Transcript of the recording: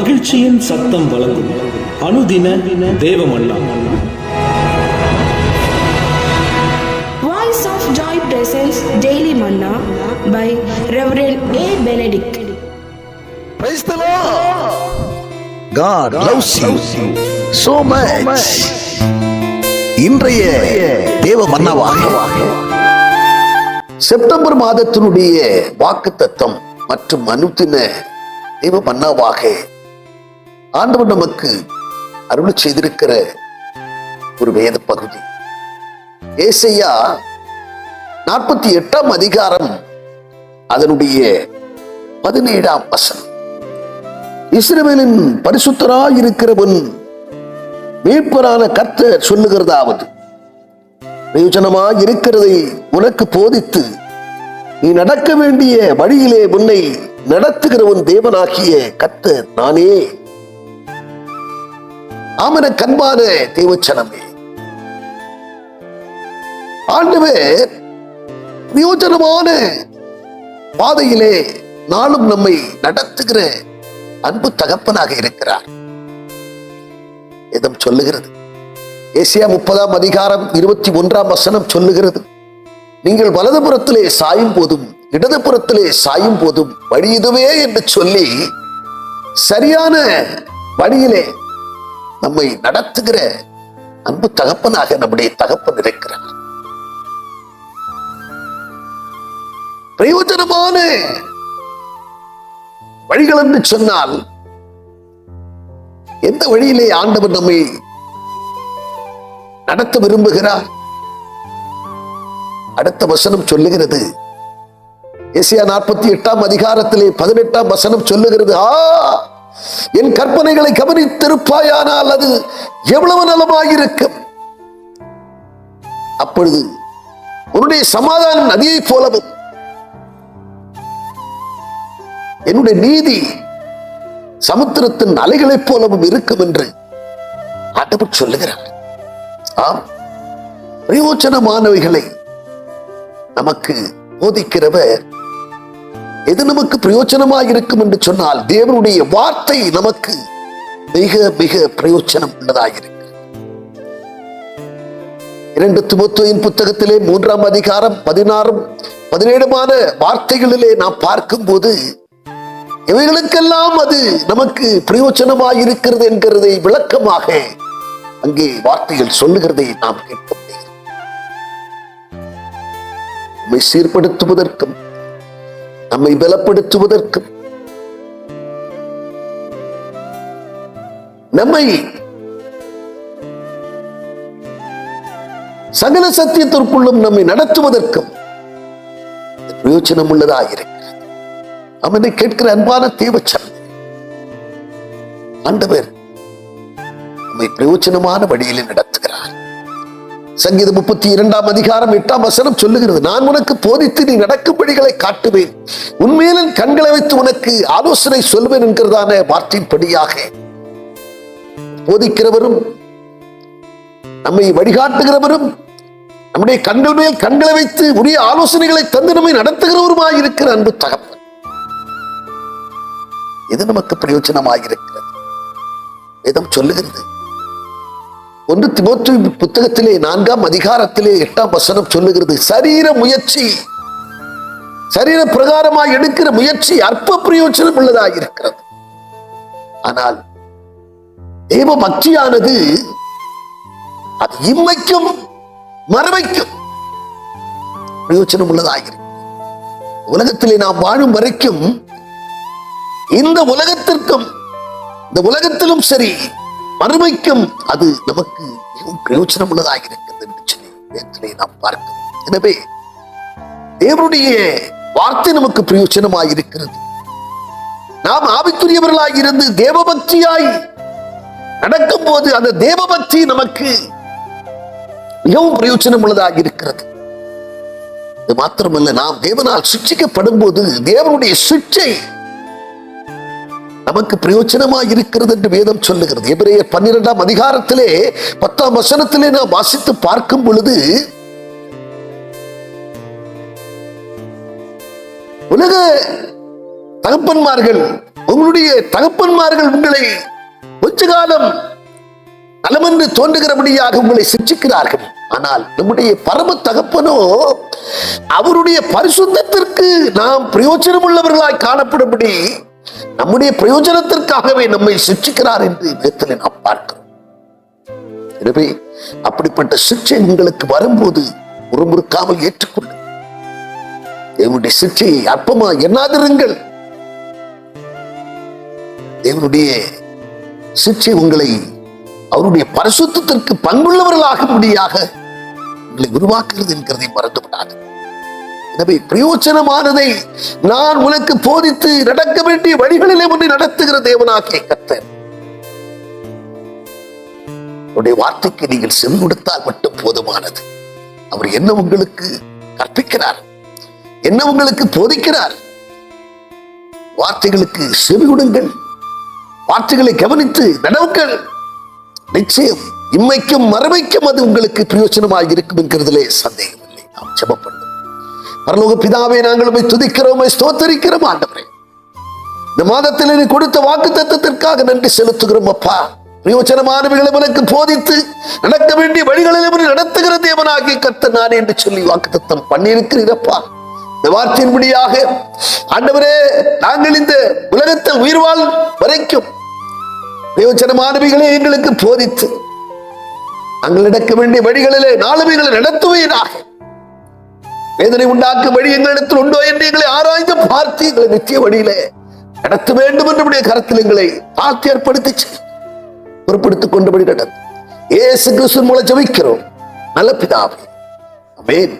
மகிழ்ச்சியின் சத்தம் வழங்கும் அனுதின தேவமல்லா presents Daily Manna by Reverend A. Benedict. Praise the Lord. God loves you so much. இன்றைய தேவ மன்னவாக செப்டம்பர் மாதத்தினுடைய வாக்கு தத்தம் மற்றும் அனுத்தின தேவ மன்னாவாக ஆண்டவர் நமக்கு அருள் செய்திருக்கிற ஒரு வேத பகுதி. ஏசையா நாற்பத்தி எட்டாம் அதிகாரம் அதனுடைய பதினேழாம் வசனம். இஸ்ரேலின் பரிசுத்தராய் இருக்கிறவன் மீட்பரான கர்த்தர் சொல்லுகிறதாவது பிரயோஜனமாய் இருக்கிறதை உனக்கு போதித்து நீ நடக்க வேண்டிய வழியிலே உன்னை நடத்துகிறவன் தேவனாகிய கர்த்தர் நானே. ஆமன கண்பான தேவச்சனமே. ஆண்டவர் பிரயோஜனமான பாதையிலே நாளும் நம்மை நடத்துகிற அன்பு தகப்பனாக இருக்கிறார். இதம் சொல்லுகிறது. ஏசியா முப்பதாம் அதிகாரம் இருபத்தி ஒன்றாம் வசனம் சொல்லுகிறது. நீங்கள் வலதுபுறத்திலே சாயும் போதும் இடதுபுறத்திலே சாயும் போதும் வழி இதுவே என்று சொல்லி சரியான வழியிலே நம்மை நடத்துகிற அன்பு தகப்பனாக நம்முடைய தகப்பன் இருக்கிறார். பிரயோஜனமான வழிகள் என்று சொன்னால் எந்த வழியிலே ஆண்டவர் நம்மை நடத்த விரும்புகிறார்? அடுத்த வசனம் சொல்லுகிறது. ஏசியா நாற்பத்தி எட்டாம் அதிகாரத்திலே பதினெட்டாம் வசனம் சொல்லுகிறது. ஆ என் கற்பனைகளை கவனித்திருப்பாயானால் அது எவ்வளவு நலமாயிருக்கும். அப்பொழுது உன்னுடைய சமாதானம் நதியைப் போலவும் என்னுடைய நீதி சமுத்திரத்தின் அலைகளைப் போலவும் இருக்கும் என்று ஆண்டவர் சொல்லுகிறார். ஆம். பிரயோஜனமானவைகளை நமக்கு போதிக்கிறவர் எது நமக்கு பிரயோஜனமாக இருக்கும் என்று சொன்னால் தேவனுடைய வார்த்தை நமக்கு மிக மிக பிரயோஜனம் உள்ளதாக இருக்கு இரண்டு துமத்துவின் புத்தகத்திலே மூன்றாம் அதிகாரம் பதினாறும் பதினேழுமான வார்த்தைகளிலே நாம் பார்க்கும் போது இவைகளுக்கெல்லாம் அது நமக்கு பிரயோஜனமாக இருக்கிறது என்கிறதை விளக்கமாக அங்கே வார்த்தைகள் சொல்லுகிறதை நாம் கேட்க முடியும் சீர்படுத்துவதற்கும் நம்மை பலப்படுத்துவதற்கும் நம்மை சகல சத்தியத்திற்குள்ளும் நம்மை நடத்துவதற்கும் பிரயோஜனம் உள்ளதாக இருக்கிறது அவனை கேட்கிற அன்பான தேவச்சன் ஆண்டவர் நம்மை பிரயோஜனமான வழியில் நடத்துகிறார். சங்கீதம் முப்பத்தி இரண்டாம் அதிகாரம் எட்டாம் வசனம் சொல்லுகிறது நான் உனக்கு போதித்து நீ நடக்கும் வழிகளை காட்டுவேன். உண்மையிலும் கண்களை வைத்து உனக்கு ஆலோசனை சொல்வேன் என்கிறதான வார்த்தையின்படியாக போதிக்கிறவரும் நம்மை வழிகாட்டுகிறவரும் நம்முடைய கண்கள் மேல் கண்களை வைத்து உரிய ஆலோசனைகளை தந்து நம்மை நடத்துகிறவருமாய் இருக்கிற அன்பு தகப்பன். இது நமக்கு பிரயோஜனமாக இருக்கிறது வேதம் சொல்லுகிறது ஒன்று திமுத்து புத்தகத்திலே நான்காம் அதிகாரத்திலே எட்டாம் வசனம் சொல்லுகிறது. சரீர முயற்சி. சரீர பிரகாரமாக எடுக்கிற முயற்சி அற்ப பிரயோஜனம் உள்ளதாக இருக்கிறது. ஆனால் தெய்வ பக்தியானது அது இம்மைக்கும் மறுமைக்கும் பிரயோஜனம் உள்ளதாக இருக்கு உலகத்திலே நாம் வாழும் வரைக்கும் இந்த உலகத்திற்கும் இந்த உலகத்திலும் சரி மறுமைக்கும் அது நமக்கு மிகவும் பிரயோஜனம் உள்ளதாக இருக்கிறது என்று சொல்லி வேதத்திலே நாம் பார்க்கிறோம். எனவே தேவனுடைய வார்த்தை நமக்கு பிரயோஜனமாக இருக்கிறது. நாம் ஆவிக்குரியவர்களாய் இருந்து தேவபக்தியாய் நடக்கும் போது அந்த தேவபக்தி நமக்கு மிகவும் பிரயோஜனம் உள்ளதாக இருக்கிறது. இது மாத்திரமல்ல நாம் தேவனால் சிக்ஷிக்கப்படும் போது தேவனுடைய சிக்ஷை நமக்கு பிரயோஜனமாக இருக்கிறது என்று வேதம் சொல்லுகிறது. எபிரேயர் பன்னிரெண்டாம் அதிகாரத்திலே பத்தாம் வசனத்திலே நாம் வாசித்து பார்க்கும் பொழுது உலக தகப்பன்மார்கள் உங்களுடைய தகப்பன்மார்கள் உங்களை கொஞ்ச காலம் நலமென்று தோன்றுகிறபடியாக உங்களை சிக்ஷிக்கிறார்கள் ஆனால் நம்முடைய பரம தகப்பனோ அவருடைய பரிசுத்தத்திற்கு நாம் பிரயோஜனம் உள்ளவர்களாய் காணப்படும்படி நம்முடைய பிரயோஜனத்திற்காகவே நம்மை சிக்ஷிக்கிறார் என்று இவ்விதத்தில் நாம் பார்க்கிறோம். எனவே அப்படிப்பட்ட சிக்ஷை உங்களுக்கு வரும்போது முறுமுறுக்காமல் ஏற்றுக்கொள்ளுங்கள். தேவனுடைய சிக்ஷையை அற்பமா எண்ணாதிருங்கள். தேவனுடைய சிக்ஷை உங்களை அவருடைய பரிசுத்திற்கு பங்குள்ளவர்களாக முடியாக உங்களை உருவாக்குகிறது என்கிறதை மறந்துவிடாது எனவே பிரயோஜனமானதை நான் உனக்கு போதித்து நடக்க வேண்டிய வழிகளிலே உன்னை நடத்துகிற தேவனாகிய கர்த்தர். வார்த்தைக்கு நீங்கள் செவி கொடுத்தால் மட்டும் போதுமானது. அவர் என்ன உங்களுக்கு கற்பிக்கிறார்? என்ன உங்களுக்கு போதிக்கிறார்? வார்த்தைகளுக்கு செவி கொடுங்கள். வார்த்தைகளை கவனித்து நடவுங்கள். நிச்சயம் இம்மைக்கும் மறுமைக்கும் அது உங்களுக்கு பிரயோஜனமாக இருக்கும் என்கிறதுலே சந்தேகம் இல்லை நாம் ஜெபப்படும் பரலோக பிதாவை நாங்கள் உம்மை துதிக்கிறோம் ஸ்தோத்தரிக்கிறோம் ஆண்டவரே. இந்த மாதத்தில் நீ கொடுத்த வாக்கு தத்துவத்திற்காக நன்றி செலுத்துகிறோம் அப்பா. பிரயோஜனமானவைகளை உனக்கு போதித்து நடக்க வேண்டிய வழிகளில் நடத்துகிற தேவனாகி கத்த நான் என்று சொல்லி வாக்கு தத்தம் பண்ணியிருக்கிறீரப்பா. இந்த வார்த்தையின்படியாக ஆண்டவரே நாங்கள் இந்த உலகத்தில் உயிர் வாழ் வரைக்கும் பிரயோஜனமானவைகளை எங்களுக்கு போதித்து நாங்கள் நடக்க வேண்டிய வழிகளிலே நாளுமைகளை நடத்துவீராக. வேதனை உண்டாக்கும் வழி எங்களிடத்தில் உண்டோ என்று எங்களை ஆராய்ந்து பார்த்து எங்களை நித்திய வழியிலே நடத்த வேண்டும் என்று நம்முடைய கரத்தில் எங்களை பார்த்து ஏற்படுத்தி பொறுப்படுத்திக் கொண்டபடி நடத்தும் ஏசு கிறிஸ்து மூலம் ஜபிக்கிறோம். நல்ல பிதாவே. அமேன்